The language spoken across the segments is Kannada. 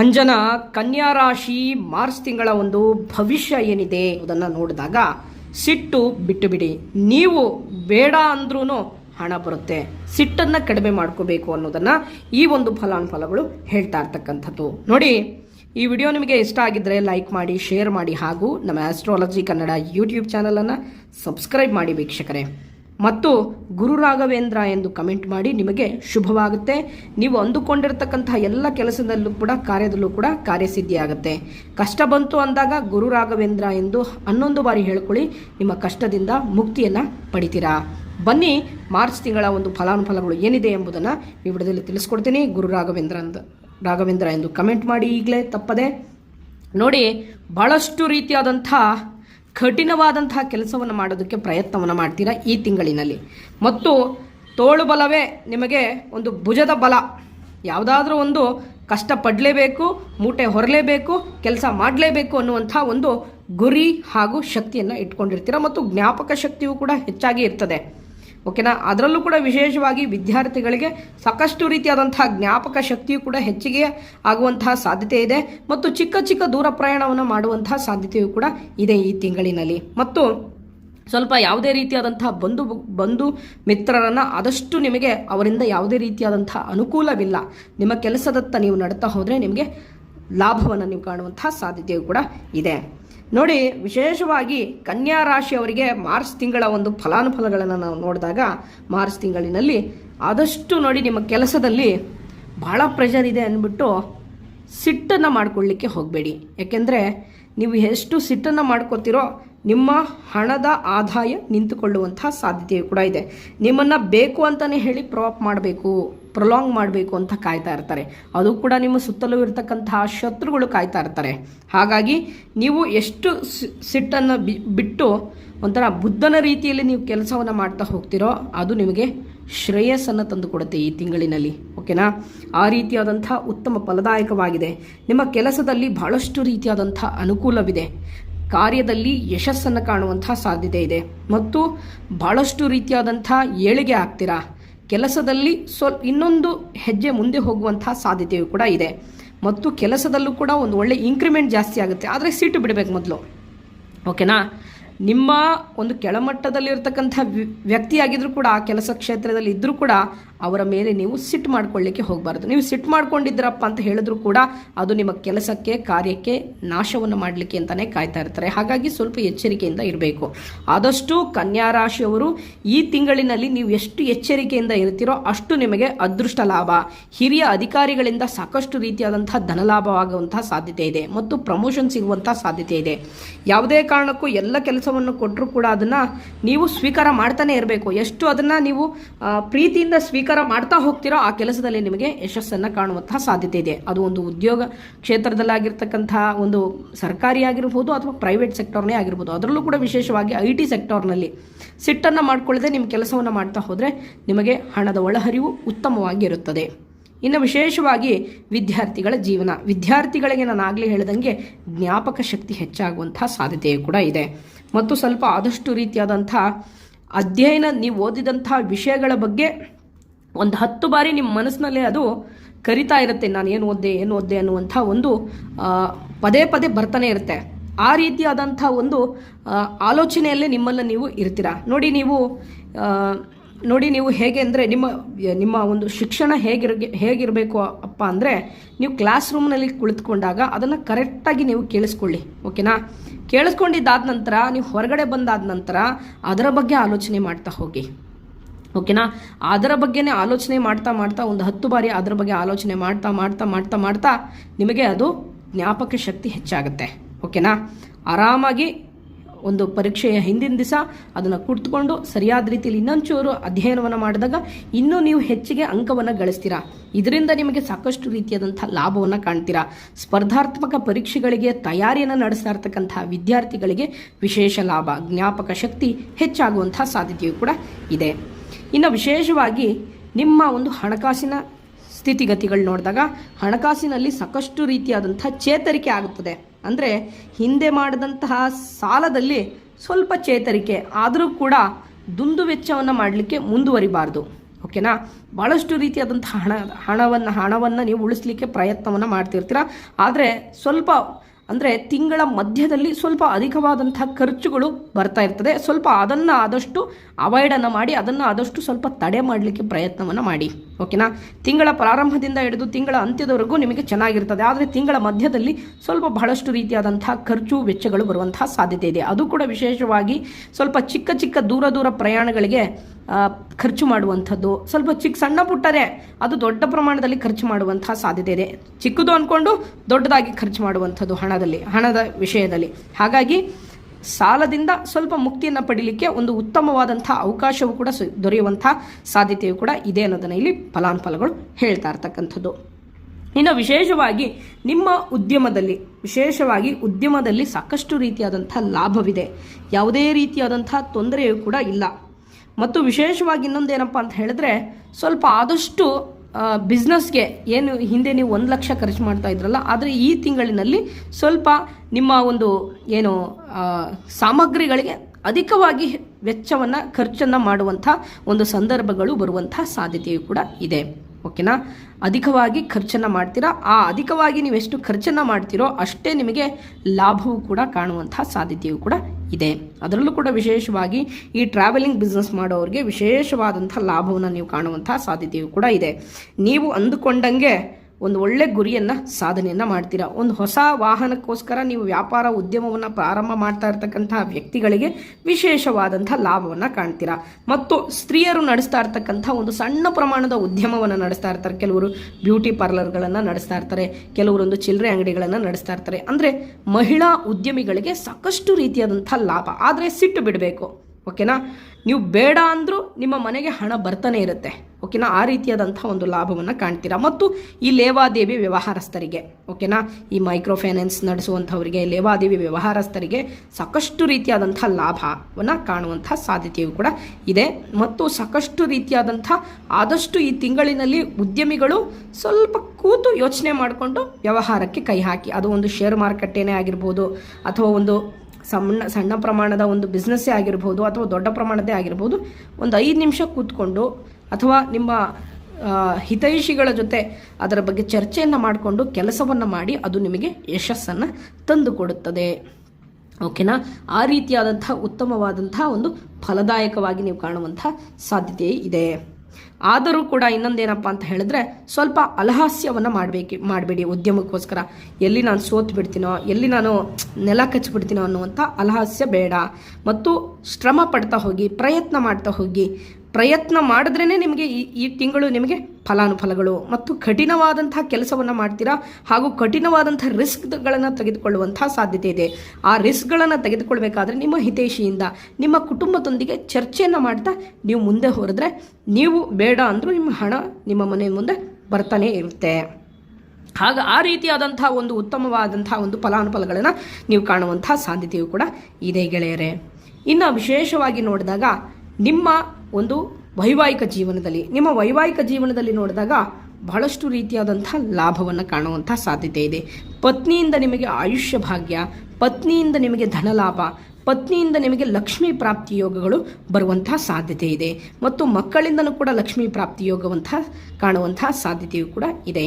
ಅಂಜನ ಕನ್ಯಾ ರಾಶಿ ಮಾರ್ಚ್ ತಿಂಗಳ ಒಂದು ಭವಿಷ್ಯ ಏನಿದೆ ಅದನ್ನು ನೋಡಿದಾಗ ಸಿಟ್ಟು ಬಿಟ್ಟು ಬಿಡಿ. ನೀವು ಬೇಡ ಅಂದ್ರೂ ಹಣ ಬರುತ್ತೆ. ಸಿಟ್ಟನ್ನು ಕಡಿಮೆ ಮಾಡ್ಕೋಬೇಕು ಅನ್ನೋದನ್ನು ಈ ಒಂದು ಫಲಾನುಫಲಗಳು ಹೇಳ್ತಾ ಇರ್ತಕ್ಕಂಥದ್ದು. ನೋಡಿ, ಈ ವಿಡಿಯೋ ನಿಮಗೆ ಇಷ್ಟ ಆಗಿದ್ದರೆ ಲೈಕ್ ಮಾಡಿ, ಶೇರ್ ಮಾಡಿ ಹಾಗೂ ನಮ್ಮ ಆಸ್ಟ್ರಾಲಜಿ ಕನ್ನಡ ಯೂಟ್ಯೂಬ್ ಚಾನಲನ್ನು ಸಬ್ಸ್ಕ್ರೈಬ್ ಮಾಡಿ ವೀಕ್ಷಕರೇ. ಮತ್ತು ಗುರು ರಾಘವೇಂದ್ರ ಎಂದು ಕಮೆಂಟ್ ಮಾಡಿ ನಿಮಗೆ ಶುಭವಾಗುತ್ತೆ. ನೀವು ಅಂದುಕೊಂಡಿರ್ತಕ್ಕಂತಹ ಎಲ್ಲ ಕೆಲಸದಲ್ಲೂ ಕೂಡ, ಕಾರ್ಯದಲ್ಲೂ ಕೂಡ ಕಾರ್ಯಸಿದ್ಧಿಯಾಗುತ್ತೆ. ಕಷ್ಟ ಬಂತು ಅಂದಾಗ ಗುರು ರಾಘವೇಂದ್ರ ಎಂದು ಹನ್ನೊಂದು ಬಾರಿ ಹೇಳ್ಕೊಳ್ಳಿ, ನಿಮ್ಮ ಕಷ್ಟದಿಂದ ಮುಕ್ತಿಯನ್ನು ಪಡಿತೀರಾ? ಬನ್ನಿ, ಮಾರ್ಚ್ ತಿಂಗಳ ಒಂದು ಫಲಾನುಫಲಗಳು ಏನಿದೆ ಎಂಬುದನ್ನು ಈ ವಿಡಿಯೋದಲ್ಲಿ ತಿಳಿಸ್ಕೊಡ್ತೀನಿ. ಗುರು ರಾಘವೇಂದ್ರ ಅಂತ ರಾಘವೇಂದ್ರ ಎಂದು ಕಮೆಂಟ್ ಮಾಡಿ ಈಗಲೇ ತಪ್ಪದೆ. ನೋಡಿ ಭಾಳಷ್ಟು ರೀತಿಯಾದಂಥ ಕಠಿಣವಾದಂತಹ ಕೆಲಸವನ್ನು ಮಾಡೋದಕ್ಕೆ ಪ್ರಯತ್ನವನ್ನು ಮಾಡ್ತೀರಾ ಈ ತಿಂಗಳಿನಲ್ಲಿ? ಮತ್ತು ತೋಳು ಬಲವೇ ನಿಮಗೆ ಒಂದು ಭುಜದ ಬಲ, ಯಾವುದಾದ್ರೂ ಒಂದು ಕಷ್ಟ ಪಡಲೇಬೇಕು ಮೂಟೆ ಹೊರಲೇಬೇಕು, ಕೆಲಸ ಮಾಡಲೇಬೇಕು ಅನ್ನುವಂಥ ಒಂದು ಗುರಿ ಹಾಗೂ ಶಕ್ತಿಯನ್ನು ಇಟ್ಕೊಂಡಿರ್ತೀರ? ಮತ್ತು ಜ್ಞಾಪಕ ಶಕ್ತಿಯೂ ಕೂಡ ಹೆಚ್ಚಾಗಿ ಇರ್ತದೆ. ಓಕೆನಾ? ಅದರಲ್ಲೂ ಕೂಡ ವಿಶೇಷವಾಗಿ ವಿದ್ಯಾರ್ಥಿಗಳಿಗೆ ಸಾಕಷ್ಟು ರೀತಿಯಾದಂತಹ ಜ್ಞಾಪಕ ಶಕ್ತಿಯು ಕೂಡ ಹೆಚ್ಚಿಗೆ ಆಗುವಂತಹ ಸಾಧ್ಯತೆ ಇದೆ ಮತ್ತು ಚಿಕ್ಕ ಚಿಕ್ಕ ದೂರ ಪ್ರಯಾಣವನ್ನು ಮಾಡುವಂತಹ ಸಾಧ್ಯತೆಯೂ ಕೂಡ ಇದೆ ಈ ತಿಂಗಳಿನಲ್ಲಿ. ಮತ್ತು ಸ್ವಲ್ಪ ಯಾವುದೇ ರೀತಿಯಾದಂತಹ ಬಂಧು ಬಂಧು ಮಿತ್ರರನ್ನು ಆದಷ್ಟು ನಿಮಗೆ ಅವರಿಂದ ಯಾವುದೇ ರೀತಿಯಾದಂತಹ ಅನುಕೂಲವಿಲ್ಲ. ನಿಮ್ಮ ಕೆಲಸದತ್ತ ನೀವು ನಡ್ತಾ ಹೋದರೆ ನಿಮಗೆ ಲಾಭವನ್ನು ನೀವು ಕಾಣುವಂತಹ ಸಾಧ್ಯತೆಯೂ ಕೂಡ ಇದೆ. ನೋಡಿ, ವಿಶೇಷವಾಗಿ ಕನ್ಯಾ ರಾಶಿಯವರಿಗೆ ಮಾರ್ಚ್ ತಿಂಗಳ ಒಂದು ಫಲಾನುಫಲಗಳನ್ನು ನಾವು ನೋಡಿದಾಗ, ಮಾರ್ಚ್ ತಿಂಗಳಿನಲ್ಲಿ ಆದಷ್ಟು ನೋಡಿ ನಿಮ್ಮ ಕೆಲಸದಲ್ಲಿ ಭಾಳ ಪ್ರೆಷರ್ ಇದೆ ಅಂದ್ಬಿಟ್ಟು ಸಿಟ್ಟನ್ನು ಮಾಡ್ಕೊಳ್ಳಿಕ್ಕೆ ಹೋಗಬೇಡಿ. ಯಾಕೆಂದರೆ ನೀವು ಎಷ್ಟು ಸಿಟ್ಟನ್ನು ಮಾಡ್ಕೋತಿರೋ ನಿಮ್ಮ ಹಣದ ಆದಾಯ ನಿಂತುಕೊಳ್ಳುವಂತಹ ಸಾಧ್ಯತೆಯು ಕೂಡ ಇದೆ. ನಿಮ್ಮನ್ನು ಬೇಕು ಅಂತಲೇ ಹೇಳಿ ಪ್ರೋಪ್ ಮಾಡಬೇಕು. ಪ್ರೊಲಾಂಗ್ ಮಾಡಬೇಕು ಅಂತ ಕಾಯ್ತಾ ಇರ್ತಾರೆ. ಅದು ಕೂಡ ನಿಮ್ಮ ಸುತ್ತಲೂ ಇರತಕ್ಕಂತಹ ಶತ್ರುಗಳು ಕಾಯ್ತಾ ಇರ್ತಾರೆ. ಹಾಗಾಗಿ ನೀವು ಎಷ್ಟು ಸಿಟ್ಟನ್ನು ಬಿಟ್ಟು ಒಂಥರ ಬುದ್ಧನ ರೀತಿಯಲ್ಲಿ ನೀವು ಕೆಲಸವನ್ನು ಮಾಡ್ತಾ ಹೋಗ್ತಿರೋ ಅದು ನಿಮಗೆ ಶ್ರೇಯಸ್ಸನ್ನು ತಂದುಕೊಡುತ್ತೆ ಈ ತಿಂಗಳಿನಲ್ಲಿ. ಓಕೆನಾ? ಆ ರೀತಿಯಾದಂಥ ಉತ್ತಮ ಫಲದಾಯಕವಾಗಿದೆ. ನಿಮ್ಮ ಕೆಲಸದಲ್ಲಿ ಬಹಳಷ್ಟು ರೀತಿಯಾದಂಥ ಅನುಕೂಲವಿದೆ. ಕಾರ್ಯದಲ್ಲಿ ಯಶಸ್ಸನ್ನು ಕಾಣುವಂಥ ಸಾಧ್ಯತೆ ಇದೆ. ಮತ್ತು ಬಹಳಷ್ಟು ರೀತಿಯಾದಂಥ ಏಳಿಗೆ ಆಗ್ತೀರಾ? ಕೆಲಸದಲ್ಲಿ ಸ್ವಲ್ಪ ಇನ್ನೊಂದು ಹೆಜ್ಜೆ ಮುಂದೆ ಹೋಗುವಂತಹ ಸಾಧ್ಯತೆಯು ಕೂಡ ಇದೆ. ಮತ್ತು ಕೆಲಸದಲ್ಲೂ ಕೂಡ ಒಂದು ಒಳ್ಳೆ ಇಂಕ್ರಿಮೆಂಟ್ ಜಾಸ್ತಿ ಆಗುತ್ತೆ. ಆದರೆ ಸೀಟು ಬಿಡಬೇಕು ಮೊದಲು. ಓಕೆನಾ ನಿಮ್ಮ ಒಂದು ಕೆಳಮಟ್ಟದಲ್ಲಿರ್ತಕ್ಕಂಥ ವ್ಯಕ್ತಿಯಾಗಿದ್ದರೂ ಕೂಡ, ಆ ಕೆಲಸ ಕ್ಷೇತ್ರದಲ್ಲಿ ಇದ್ದರೂ ಕೂಡ, ಅವರ ಮೇಲೆ ನೀವು ಸಿಟ್ಟು ಮಾಡ್ಕೊಳ್ಳಿಕ್ಕೆ ಹೋಗಬಾರ್ದು. ನೀವು ಸಿಟ್ಟು ಮಾಡ್ಕೊಂಡಿದ್ದೀರಪ್ಪ ಅಂತ ಹೇಳಿದ್ರು ಕೂಡ, ಅದು ನಿಮ್ಮ ಕೆಲಸಕ್ಕೆ, ಕಾರ್ಯಕ್ಕೆ ನಾಶವನ್ನು ಮಾಡಲಿಕ್ಕೆ ಅಂತಲೇ ಕಾಯ್ತಾ ಇರ್ತಾರೆ. ಹಾಗಾಗಿ ಸ್ವಲ್ಪ ಎಚ್ಚರಿಕೆಯಿಂದ ಇರಬೇಕು. ಆದಷ್ಟು ಕನ್ಯಾ ರಾಶಿಯವರು ಈ ತಿಂಗಳಿನಲ್ಲಿ ನೀವು ಎಷ್ಟು ಎಚ್ಚರಿಕೆಯಿಂದ ಇರ್ತೀರೋ ಅಷ್ಟು ನಿಮಗೆ ಅದೃಷ್ಟ ಲಾಭ. ಹಿರಿಯ ಅಧಿಕಾರಿಗಳಿಂದ ಸಾಕಷ್ಟು ರೀತಿಯಾದಂತಹ ಧನಲಾಭವಾಗುವಂತಹ ಸಾಧ್ಯತೆ ಇದೆ. ಮತ್ತು ಪ್ರಮೋಷನ್ ಸಿಗುವಂತಹ ಸಾಧ್ಯತೆ ಇದೆ. ಯಾವುದೇ ಕಾರಣಕ್ಕೂ ಎಲ್ಲ ಕೆಲಸವನ್ನು ಕೊಟ್ಟರೂ ಕೂಡ ಅದನ್ನು ನೀವು ಸ್ವೀಕಾರ ಮಾಡ್ತಾನೆ ಇರಬೇಕು. ಎಷ್ಟು ಅದನ್ನು ನೀವು ಪ್ರೀತಿಯಿಂದ ಸ್ವೀಕಾರ ಮಾಡ್ತಾ ಹೋಗ್ತಿರೋ ಆ ಕೆಲಸದಲ್ಲಿ ನಿಮಗೆ ಯಶಸ್ಸನ್ನು ಕಾಣುವಂತಹ ಸಾಧ್ಯತೆ ಇದೆ. ಅದು ಒಂದು ಉದ್ಯೋಗ ಕ್ಷೇತ್ರದಲ್ಲಾಗಿರ್ತಕ್ಕಂತಹ ಒಂದು ಸರ್ಕಾರಿ ಆಗಿರ್ಬೋದು ಅಥವಾ ಪ್ರೈವೇಟ್ ಸೆಕ್ಟರ್ನೇ ಆಗಿರ್ಬೋದು. ಅದರಲ್ಲೂ ಕೂಡ ವಿಶೇಷವಾಗಿ ಐ ಟಿ ಸೆಕ್ಟರ್ನಲ್ಲಿ ಸಿಟ್ಟನ್ನು ಮಾಡಿಕೊಳ್ಳದೆ ನಿಮ್ಮ ಕೆಲಸವನ್ನು ಮಾಡ್ತಾ ಹೋದರೆ ನಿಮಗೆ ಹಣದ ಒಳಹರಿವು ಉತ್ತಮವಾಗಿ ಇರುತ್ತದೆ. ಇನ್ನು ವಿಶೇಷವಾಗಿ ವಿದ್ಯಾರ್ಥಿಗಳ ಜೀವನ. ವಿದ್ಯಾರ್ಥಿಗಳಿಗೆ ನಾನು ಆಗಲೇ ಹೇಳಿದಂಗೆ ಜ್ಞಾಪಕ ಶಕ್ತಿ ಹೆಚ್ಚಾಗುವಂತಹ ಸಾಧ್ಯತೆಯೂ ಕೂಡ ಇದೆ. ಮತ್ತು ಸ್ವಲ್ಪ ಆದಷ್ಟು ರೀತಿಯಾದಂಥ ಅಧ್ಯಯನ ನೀವು ಓದಿದಂಥ ವಿಷಯಗಳ ಬಗ್ಗೆ ಒಂದು ಹತ್ತು ಬಾರಿ ನಿಮ್ಮ ಮನಸ್ಸಿನಲ್ಲಿ ಅದು ಕರಿತಾ ಇರುತ್ತೆ. ನಾನು ಏನು ಓದ್ದೆ ಏನು ಓದ್ದೆ ಅನ್ನುವಂಥ ಒಂದು ಪದೇ ಪದೇ ಬರ್ತಾನೆ ಇರುತ್ತೆ. ಆ ರೀತಿಯಾದಂಥ ಒಂದು ಆಲೋಚನೆಯಲ್ಲೇ ನಿಮ್ಮಲ್ಲಿ ನೀವು ಇರ್ತೀರ? ನೋಡಿ ನೀವು ನೋಡಿ ನೀವು ಹೇಗೆ ಅಂದರೆ ನಿಮ್ಮ ನಿಮ್ಮ ಒಂದು ಶಿಕ್ಷಣ ಹೇಗಿರ ಹೇಗಿರಬೇಕು ಅಪ್ಪ ಅಂದರೆ ನೀವು ಕ್ಲಾಸ್ ರೂಮ್ನಲ್ಲಿ ಕುಳಿತುಕೊಂಡಾಗ ಅದನ್ನು ಕರೆಕ್ಟಾಗಿ ನೀವು ಕೇಳಿಸ್ಕೊಳ್ಳಿ ಓಕೆನಾ ಕೇಳಿಸ್ಕೊಂಡಿದ್ದಾದ ನಂತರ, ನೀವು ಹೊರಗಡೆ ಬಂದಾದ ನಂತರ ಅದರ ಬಗ್ಗೆ ಆಲೋಚನೆ ಮಾಡ್ತಾ ಹೋಗಿ ಓಕೆನಾ ಅದರ ಬಗ್ಗೆನೇ ಆಲೋಚನೆ ಮಾಡ್ತಾ ಮಾಡ್ತಾ ಒಂದು ಹತ್ತು ಬಾರಿ ಅದರ ಬಗ್ಗೆ ಆಲೋಚನೆ ಮಾಡ್ತಾ ಮಾಡ್ತಾ ಮಾಡ್ತಾ ಮಾಡ್ತಾ ನಿಮಗೆ ಅದು ಜ್ಞಾಪಕ ಶಕ್ತಿ ಹೆಚ್ಚಾಗುತ್ತೆ ಓಕೆನಾ ಆರಾಮಾಗಿ ಒಂದು ಪರೀಕ್ಷೆಯ ಹಿಂದಿನ ದಿವಸ ಅದನ್ನು ಕುಳಿತುಕೊಂಡು ಸರಿಯಾದ ರೀತಿಯಲ್ಲಿ ಇನ್ನೊಂಚೂರು ಅಧ್ಯಯನವನ್ನು ಮಾಡಿದಾಗ ಇನ್ನೂ ನೀವು ಹೆಚ್ಚಿಗೆ ಅಂಕವನ್ನು ಗಳಿಸ್ತೀರಾ? ಇದರಿಂದ ನಿಮಗೆ ಸಾಕಷ್ಟು ರೀತಿಯಾದಂಥ ಲಾಭವನ್ನು ಕಾಣ್ತೀರಾ? ಸ್ಪರ್ಧಾತ್ಮಕ ಪರೀಕ್ಷೆಗಳಿಗೆ ತಯಾರಿಯನ್ನು ನಡೆಸ್ತಾ ಇರ್ತಕ್ಕಂಥ ವಿದ್ಯಾರ್ಥಿಗಳಿಗೆ ವಿಶೇಷ ಲಾಭ, ಜ್ಞಾಪಕ ಶಕ್ತಿ ಹೆಚ್ಚಾಗುವಂತಹ ಸಾಧ್ಯತೆಯು ಕೂಡ ಇದೆ. ಇನ್ನು ವಿಶೇಷವಾಗಿ ನಿಮ್ಮ ಒಂದು ಹಣಕಾಸಿನ ಸ್ಥಿತಿಗತಿಗಳು ನೋಡಿದಾಗ ಹಣಕಾಸಿನಲ್ಲಿ ಸಾಕಷ್ಟು ರೀತಿಯಾದಂಥ ಚೇತರಿಕೆ ಆಗುತ್ತದೆ. ಅಂದರೆ ಹಿಂದೆ ಮಾಡಿದಂತಹ ಸಾಲದಲ್ಲಿ ಸ್ವಲ್ಪ ಚೇತರಿಕೆ, ಆದರೂ ಕೂಡ ದುಂದು ವೆಚ್ಚವನ್ನು ಮಾಡಲಿಕ್ಕೆ ಮುಂದುವರಿಬಾರ್ದು ಓಕೆನಾ ಭಾಳಷ್ಟು ರೀತಿಯಾದಂಥ ಹಣ, ಹಣವನ್ನು ಹಣವನ್ನು ನೀವು ಉಳಿಸ್ಲಿಕ್ಕೆ ಪ್ರಯತ್ನವನ್ನು ಮಾಡ್ತಿರ್ತೀರ. ಆದರೆ ಸ್ವಲ್ಪ ಅಂದರೆ ತಿಂಗಳ ಮಧ್ಯದಲ್ಲಿ ಸ್ವಲ್ಪ ಅಧಿಕವಾದಂಥ ಖರ್ಚುಗಳು ಬರ್ತಾ ಇರ್ತದೆ. ಸ್ವಲ್ಪ ಅದನ್ನು ಆದಷ್ಟು ಅವಾಯ್ಡನ್ನು ಮಾಡಿ, ಅದನ್ನು ಆದಷ್ಟು ಸ್ವಲ್ಪ ತಡೆ ಮಾಡಲಿಕ್ಕೆ ಪ್ರಯತ್ನವನ್ನು ಮಾಡಿ. ಓಕೆನಾ ತಿಂಗಳ ಪ್ರಾರಂಭದಿಂದ ಹಿಡಿದು ತಿಂಗಳ ಅಂತ್ಯದವರೆಗೂ ನಿಮಗೆ ಚೆನ್ನಾಗಿರ್ತದೆ. ಆದರೆ ತಿಂಗಳ ಮಧ್ಯದಲ್ಲಿ ಸ್ವಲ್ಪ ಬಹಳಷ್ಟು ರೀತಿಯಾದಂಥ ಖರ್ಚು, ವೆಚ್ಚಗಳು ಬರುವಂತಹ ಸಾಧ್ಯತೆ ಇದೆ. ಅದು ಕೂಡ ವಿಶೇಷವಾಗಿ ಸ್ವಲ್ಪ ಚಿಕ್ಕ ಚಿಕ್ಕ ದೂರ ದೂರ ಪ್ರಯಾಣಗಳಿಗೆ ಖರ್ಚು ಮಾಡುವಂಥದ್ದು. ಸ್ವಲ್ಪ ಚಿಕ್ಕ ಸಣ್ಣ ಪುಟ್ಟರೆ ಅದು ದೊಡ್ಡ ಪ್ರಮಾಣದಲ್ಲಿ ಖರ್ಚು ಮಾಡುವಂತಹ ಸಾಧ್ಯತೆ ಇದೆ. ಚಿಕ್ಕದು ಅಂದ್ಕೊಂಡು ದೊಡ್ಡದಾಗಿ ಖರ್ಚು ಮಾಡುವಂಥದ್ದು ಹಣದಲ್ಲಿ, ಹಣದ ವಿಷಯದಲ್ಲಿ. ಹಾಗಾಗಿ ಸಾಲದಿಂದ ಸ್ವಲ್ಪ ಮುಕ್ತಿಯನ್ನು ಪಡೀಲಿಕ್ಕೆ ಒಂದು ಉತ್ತಮವಾದಂಥ ಅವಕಾಶವೂ ಕೂಡ ದೊರೆಯುವಂಥ ಸಾಧ್ಯತೆಯು ಕೂಡ ಇದೆ ಅನ್ನೋದನ್ನು ಇಲ್ಲಿ ಫಲಾನುಫಲಗಳು ಹೇಳ್ತಾ ಇರ್ತಕ್ಕಂಥದ್ದು. ಇನ್ನು ವಿಶೇಷವಾಗಿ ನಿಮ್ಮ ಉದ್ಯಮದಲ್ಲಿ, ವಿಶೇಷವಾಗಿ ಉದ್ಯಮದಲ್ಲಿ ಸಾಕಷ್ಟು ರೀತಿಯಾದಂಥ ಲಾಭವಿದೆ. ಯಾವುದೇ ರೀತಿಯಾದಂಥ ತೊಂದರೆಯೂ ಕೂಡ ಇಲ್ಲ. ಮತ್ತು ವಿಶೇಷವಾಗಿ ಇನ್ನೊಂದೇನಪ್ಪ ಅಂತ ಹೇಳಿದ್ರೆ ಸ್ವಲ್ಪ ಆದಷ್ಟು ಬಿಸ್ನೆಸ್ಗೆ ಏನು ಹಿಂದೆ ನೀವು ಒಂದು ಲಕ್ಷ ಖರ್ಚು ಮಾಡ್ತಾ ಇದ್ರಲ್ಲ, ಆದರೆ ಈ ತಿಂಗಳಿನಲ್ಲಿ ಸ್ವಲ್ಪ ನಿಮ್ಮ ಒಂದು ಏನು ಸಾಮಗ್ರಿಗಳಿಗೆ ಅಧಿಕವಾಗಿ ವೆಚ್ಚವನ್ನು ಖರ್ಚನ್ನು ಮಾಡುವಂಥ ಒಂದು ಸಂದರ್ಭಗಳು ಬರುವಂಥ ಸಾಧ್ಯತೆಯು ಕೂಡ ಇದೆ. ಓಕೆನಾ? ಅಧಿಕವಾಗಿ ಖರ್ಚನ್ನು ಮಾಡ್ತೀರಾ? ಆ ಅಧಿಕವಾಗಿ ನೀವು ಎಷ್ಟು ಖರ್ಚನ್ನು ಮಾಡ್ತೀರೋ ಅಷ್ಟೇ ನಿಮಗೆ ಲಾಭವೂ ಕೂಡ ಕಾಣುವಂತಹ ಸಾಧ್ಯತೆಯೂ ಕೂಡ ಇದೆ. ಅದರಲ್ಲೂ ಕೂಡ ವಿಶೇಷವಾಗಿ ಈ ಟ್ರಾವೆಲಿಂಗ್ ಬಿಸ್ನೆಸ್ ಮಾಡೋರಿಗೆ ವಿಶೇಷವಾದಂಥ ಲಾಭವನ್ನು ನೀವು ಕಾಣುವಂತಹ ಸಾಧ್ಯತೆಯೂ ಕೂಡ ಇದೆ. ನೀವು ಅಂದುಕೊಂಡಂಗೆ ಒಂದು ಒಳ್ಳೆ ಗುರಿಯನ್ನು, ಸಾಧನೆಯನ್ನು ಮಾಡ್ತೀರಾ? ಒಂದು ಹೊಸ ವಾಹನಕ್ಕೋಸ್ಕರ ನೀವು ವ್ಯಾಪಾರ ಉದ್ಯಮವನ್ನು ಪ್ರಾರಂಭ ಮಾಡ್ತಾ ಇರ್ತಕ್ಕಂತಹ ವ್ಯಕ್ತಿಗಳಿಗೆ ವಿಶೇಷವಾದಂಥ ಲಾಭವನ್ನು ಕಾಣ್ತೀರಾ? ಮತ್ತು ಸ್ತ್ರೀಯರು ನಡೆಸ್ತಾ ಇರ್ತಕ್ಕಂಥ ಒಂದು ಸಣ್ಣ ಪ್ರಮಾಣದ ಉದ್ಯಮವನ್ನು ನಡೆಸ್ತಾ ಇರ್ತಾರೆ. ಕೆಲವರು ಬ್ಯೂಟಿ ಪಾರ್ಲರ್ಗಳನ್ನು ನಡೆಸ್ತಾ ಇರ್ತಾರೆ. ಕೆಲವರೊಂದು ಚಿಲ್ಲರೆ ಅಂಗಡಿಗಳನ್ನು ನಡೆಸ್ತಾ ಇರ್ತಾರೆ. ಅಂದರೆ ಮಹಿಳಾ ಉದ್ಯಮಿಗಳಿಗೆ ಸಾಕಷ್ಟು ರೀತಿಯಾದಂಥ ಲಾಭ. ಆದರೆ ಸಿಟ್ಟು ಬಿಡಬೇಕು. ಓಕೆನಾ? ನೀವು ಬೇಡ ಅಂದರೂ ನಿಮ್ಮ ಮನೆಗೆ ಹಣ ಬರ್ತಾನೆ ಇರುತ್ತೆ. ಓಕೆನಾ? ಆ ರೀತಿಯಾದಂಥ ಒಂದು ಲಾಭವನ್ನು ಕಾಣ್ತೀರಾ? ಮತ್ತು ಈ ಲೇವಾದೇವಿ ವ್ಯವಹಾರಸ್ಥರಿಗೆ, ಓಕೆನಾ? ಈ ಮೈಕ್ರೋ ಫೈನಾನ್ಸ್ ನಡೆಸುವಂಥವರಿಗೆ, ಲೇವಾದೇವಿ ವ್ಯವಹಾರಸ್ಥರಿಗೆ ಸಾಕಷ್ಟು ರೀತಿಯಾದಂಥ ಲಾಭವನ್ನು ಕಾಣುವಂಥ ಸಾಧ್ಯತೆಯೂ ಕೂಡ ಇದೆ. ಮತ್ತು ಸಾಕಷ್ಟು ರೀತಿಯಾದಂಥ ಆದಷ್ಟು ಈ ತಿಂಗಳಿನಲ್ಲಿ ಉದ್ಯಮಿಗಳು ಸ್ವಲ್ಪ ಕೂತು ಯೋಚನೆ ಮಾಡಿಕೊಂಡು ವ್ಯವಹಾರಕ್ಕೆ ಕೈ ಹಾಕಿ, ಅದು ಒಂದು ಶೇರ್ ಮಾರುಕಟ್ಟೆನೇ ಆಗಿರ್ಬೋದು, ಅಥವಾ ಒಂದು ಸಣ್ಣ ಸಣ್ಣ ಪ್ರಮಾಣದ ಒಂದು ಬಿಸ್ನೆಸ್ಸೇ ಆಗಿರ್ಬೋದು, ಅಥವಾ ದೊಡ್ಡ ಪ್ರಮಾಣದೇ ಆಗಿರ್ಬೋದು, ಒಂದು ಐದು ನಿಮಿಷ ಕೂತ್ಕೊಂಡು ಅಥವಾ ನಿಮ್ಮ ಹಿತೈಷಿಗಳ ಜೊತೆ ಅದರ ಬಗ್ಗೆ ಚರ್ಚೆಯನ್ನು ಮಾಡಿಕೊಂಡು ಕೆಲಸವನ್ನು ಮಾಡಿ ಅದು ನಿಮಗೆ ಯಶಸ್ಸನ್ನು ತಂದುಕೊಡುತ್ತದೆ. ಓಕೆನಾ? ಆ ರೀತಿಯಾದಂಥ ಉತ್ತಮವಾದಂಥ ಒಂದು ಫಲದಾಯಕವಾಗಿ ನೀವು ಕಾಣುವಂಥ ಸಾಧ್ಯತೆ ಇದೆ. ಆದರೂ ಕೂಡ ಇನ್ನೊಂದೇನಪ್ಪ ಅಂತ ಹೇಳಿದ್ರೆ ಸ್ವಲ್ಪ ಅಲಹಾಸ್ಯವನ್ನು ಮಾಡಬೇಕು, ಮಾಡಬೇಡಿ ಉದ್ಯಮಕ್ಕೋಸ್ಕರ. ಎಲ್ಲಿ ನಾನು ಸೋತು ಬಿಡ್ತೀನೋ, ಎಲ್ಲಿ ನಾನು ನೆಲ ಕಚ್ಚಿಬಿಡ್ತೀನೋ ಅನ್ನುವಂಥ ಅಲಹಾಸ್ಯ ಬೇಡ. ಮತ್ತು ಶ್ರಮ ಪಡ್ತಾ ಹೋಗಿ, ಪ್ರಯತ್ನ ಮಾಡ್ತಾ ಹೋಗಿ ಪ್ರಯತ್ನ ಮಾಡಿದ್ರೇ ನಿಮಗೆ ಈ ಈ ತಿಂಗಳು ನಿಮಗೆ ಫಲಾನುಫಲಗಳು ಮತ್ತು ಕಠಿಣವಾದಂಥ ಕೆಲಸವನ್ನು ಮಾಡ್ತೀರಾ ಹಾಗೂ ಕಠಿಣವಾದಂಥ ರಿಸ್ಕ್ಗಳನ್ನು ತೆಗೆದುಕೊಳ್ಳುವಂಥ ಸಾಧ್ಯತೆ ಇದೆ. ಆ ರಿಸ್ಕ್ಗಳನ್ನು ತೆಗೆದುಕೊಳ್ಬೇಕಾದ್ರೆ ನಿಮ್ಮ ಹಿತೈಷಿಯಿಂದ, ನಿಮ್ಮ ಕುಟುಂಬದೊಂದಿಗೆ ಚರ್ಚೆಯನ್ನು ಮಾಡ್ತಾ ನೀವು ಮುಂದೆ ಹೊರದ್ರೆ ನೀವು ಬೇಡ ಅಂದರೂ ನಿಮ್ಮ ಹಣ ನಿಮ್ಮ ಮನೆ ಮುಂದೆ ಬರ್ತಾನೆ ಇರುತ್ತೆ. ಆಗ ಆ ರೀತಿಯಾದಂಥ ಒಂದು ಉತ್ತಮವಾದಂಥ ಒಂದು ಫಲಾನುಫಲಗಳನ್ನು ನೀವು ಕಾಣುವಂಥ ಸಾಧ್ಯತೆಯೂ ಕೂಡ ಇದೆ ಗೆಳೆಯರೆ. ಇನ್ನು ವಿಶೇಷವಾಗಿ ನೋಡಿದಾಗ ನಿಮ್ಮ ಒಂದು ವೈವಾಹಿಕ ಜೀವನದಲ್ಲಿ. ನಿಮ್ಮ ವೈವಾಹಿಕ ಜೀವನದಲ್ಲಿ ನೋಡಿದಾಗ ಬಹಳಷ್ಟು ರೀತಿಯಾದಂಥ ಲಾಭವನ್ನು ಕಾಣುವಂಥ ಸಾಧ್ಯತೆ ಇದೆ. ಪತ್ನಿಯಿಂದ ನಿಮಗೆ ಆಯುಷ್ಯ ಭಾಗ್ಯ, ಪತ್ನಿಯಿಂದ ನಿಮಗೆ ಧನಲಾಭ ಪತ್ನಿಯಿಂದ ನಿಮಗೆ ಲಕ್ಷ್ಮಿ ಪ್ರಾಪ್ತಿ ಯೋಗಗಳು ಬರುವಂತಹ ಸಾಧ್ಯತೆ ಇದೆ. ಮತ್ತು ಮಕ್ಕಳಿಂದನೂ ಕೂಡ ಲಕ್ಷ್ಮೀ ಪ್ರಾಪ್ತಿ ಯೋಗವಂತಹ ಕಾಣುವಂತಹ ಸಾಧ್ಯತೆಯೂ ಕೂಡ ಇದೆ.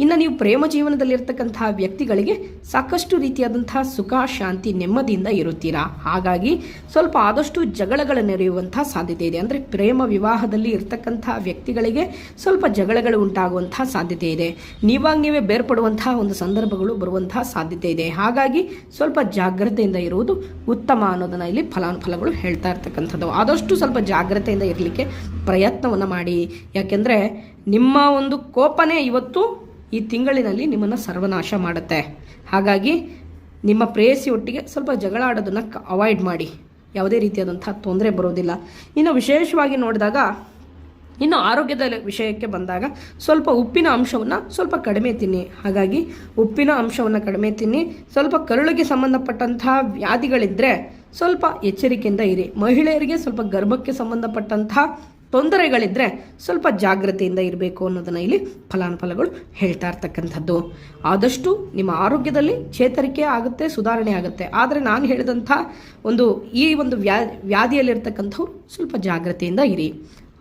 ಇನ್ನು ನೀವು ಪ್ರೇಮ ಜೀವನದಲ್ಲಿರ್ತಕ್ಕಂತಹ ವ್ಯಕ್ತಿಗಳಿಗೆ ಸಾಕಷ್ಟು ರೀತಿಯಾದಂತಹ ಸುಖ, ಶಾಂತಿ, ನೆಮ್ಮದಿಯಿಂದ ಇರುತ್ತೀರಾ? ಹಾಗಾಗಿ ಸ್ವಲ್ಪ ಆದಷ್ಟು ಜಗಳಗಳು ನೆರೆಯುವಂತಹ ಸಾಧ್ಯತೆ ಇದೆ. ಅಂದರೆ ಪ್ರೇಮ ವಿವಾಹದಲ್ಲಿ ಇರ್ತಕ್ಕಂತಹ ವ್ಯಕ್ತಿಗಳಿಗೆ ಸ್ವಲ್ಪ ಜಗಳಗಳು ಉಂಟಾಗುವಂತಹ ಸಾಧ್ಯತೆ ಇದೆ. ನೀವಾಗ ನೀವೇ ಬೇರ್ಪಡುವಂತಹ ಒಂದು ಸಂದರ್ಭಗಳು ಬರುವಂತಹ ಸಾಧ್ಯತೆ ಇದೆ. ಹಾಗಾಗಿ ಸ್ವಲ್ಪ ಜಾಗ್ರತೆಯಿಂದ ಇರುವುದು ಉತ್ತಮ. ಅನ್ನೋದನ್ನ ಇಲ್ಲಿ ಫಲಾನುಫಲಗಳು ಹೇಳ್ತಾ ಇರ್ತಕ್ಕಂಥದ್ದು ಆದಷ್ಟು ಸ್ವಲ್ಪ ಜಾಗ್ರತೆಯಿಂದ ಇರಲಿಕ್ಕೆ ಪ್ರಯತ್ನವನ್ನು ಮಾಡಿ. ಯಾಕೆಂದರೆ ನಿಮ್ಮ ಒಂದು ಕೋಪನೇ ಇವತ್ತು ಈ ತಿಂಗಳಿನಲ್ಲಿ ನಿಮ್ಮನ್ನು ಸರ್ವನಾಶ ಮಾಡುತ್ತೆ. ಹಾಗಾಗಿ ನಿಮ್ಮ ಪ್ರೇಯಸಿ ಒಟ್ಟಿಗೆ ಸ್ವಲ್ಪ ಜಗಳ ಆಡೋದನ್ನು ಅವಾಯ್ಡ್ ಮಾಡಿ. ಯಾವುದೇ ರೀತಿಯಾದಂಥ ತೊಂದರೆ ಬರೋದಿಲ್ಲ. ಇನ್ನು ವಿಶೇಷವಾಗಿ ನೋಡಿದಾಗ ಇನ್ನು ಆರೋಗ್ಯದ ವಿಷಯಕ್ಕೆ ಬಂದಾಗ ಸ್ವಲ್ಪ ಉಪ್ಪಿನ ಅಂಶವನ್ನು ಸ್ವಲ್ಪ ಕಡಿಮೆ ತಿನ್ನಿ. ಹಾಗಾಗಿ ಉಪ್ಪಿನ ಅಂಶವನ್ನು ಕಡಿಮೆ ತಿನ್ನಿ. ಸ್ವಲ್ಪ ಕರುಳಿಗೆ ಸಂಬಂಧಪಟ್ಟಂತಹ ವ್ಯಾಧಿಗಳಿದ್ದರೆ ಸ್ವಲ್ಪ ಎಚ್ಚರಿಕೆಯಿಂದ ಇರಿ. ಮಹಿಳೆಯರಿಗೆ ಸ್ವಲ್ಪ ಗರ್ಭಕ್ಕೆ ಸಂಬಂಧಪಟ್ಟಂತಹ ತೊಂದರೆಗಳಿದ್ದರೆ ಸ್ವಲ್ಪ ಜಾಗ್ರತೆಯಿಂದ ಇರಬೇಕು ಅನ್ನೋದನ್ನು ಇಲ್ಲಿ ಫಲಾನುಫಲಗಳು ಹೇಳ್ತಾ ಇರ್ತಕ್ಕಂಥದ್ದು. ಆದಷ್ಟು ನಿಮ್ಮ ಆರೋಗ್ಯದಲ್ಲಿ ಚೇತರಿಕೆ ಆಗುತ್ತೆ, ಸುಧಾರಣೆ ಆಗುತ್ತೆ. ಆದರೆ ನಾನು ಹೇಳಿದಂಥ ಒಂದು ಈ ಒಂದು ವ್ಯಾ, ವ್ಯಾಧಿಯಲ್ಲಿರ್ತಕ್ಕಂಥವ್ರು ಸ್ವಲ್ಪ ಜಾಗ್ರತೆಯಿಂದ ಇರಿ.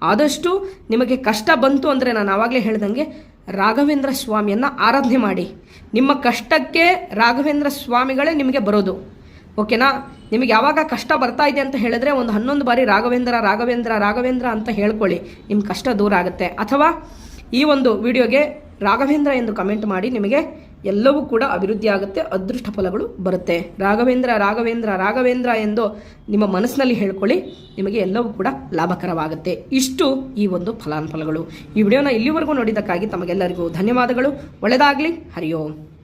ಆದಷ್ಟು ನಿಮಗೆ ಕಷ್ಟ ಬಂತು ಅಂದರೆ ನಾನು ಆವಾಗಲೇ ಹೇಳ್ದಂಗೆ ರಾಘವೇಂದ್ರ ಸ್ವಾಮಿಯನ್ನು ಆರಾಧನೆ ಮಾಡಿ. ನಿಮ್ಮ ಕಷ್ಟಕ್ಕೆ ರಾಘವೇಂದ್ರ ಸ್ವಾಮಿಗಳೇ ನಿಮಗೆ ಬರೋದು. ಓಕೆನಾ? ನಿಮಗೆ ಯಾವಾಗ ಕಷ್ಟ ಬರ್ತಾ ಇದೆ ಅಂತ ಹೇಳಿದ್ರೆ ಒಂದು ಹನ್ನೊಂದು ಬಾರಿ ರಾಘವೇಂದ್ರ ರಾಘವೇಂದ್ರ ರಾಘವೇಂದ್ರ ಅಂತ ಹೇಳ್ಕೊಳ್ಳಿ. ನಿಮ್ಮ ಕಷ್ಟ ದೂರ ಆಗುತ್ತೆ. ಅಥವಾ ಈ ಒಂದು ವಿಡಿಯೋಗೆ ರಾಘವೇಂದ್ರ ಎಂದು ಕಮೆಂಟ್ ಮಾಡಿ ನಿಮಗೆ ಎಲ್ಲವೂ ಕೂಡ ಅಭಿವೃದ್ಧಿ ಆಗುತ್ತೆ, ಅದೃಷ್ಟ ಫಲಗಳು ಬರುತ್ತೆ. ರಾಘವೇಂದ್ರ ರಾಘವೇಂದ್ರ ರಾಘವೇಂದ್ರ ಎಂದು ನಿಮ್ಮ ಮನಸ್ಸಿನಲ್ಲಿ ಹೇಳ್ಕೊಳ್ಳಿ, ನಿಮಗೆ ಎಲ್ಲವೂ ಕೂಡ ಲಾಭಕರವಾಗುತ್ತೆ. ಇಷ್ಟು ಈ ಒಂದು ಫಲಾನುಫಲಗಳು ಈ ವಿಡಿಯೋನ ಇಲ್ಲಿವರೆಗೂ ನೋಡಿದ್ದಕ್ಕಾಗಿ ತಮಗೆಲ್ಲರಿಗೂ ಧನ್ಯವಾದಗಳು. ಒಳ್ಳೆಯದಾಗಲಿ ಹರಿ ಓಂ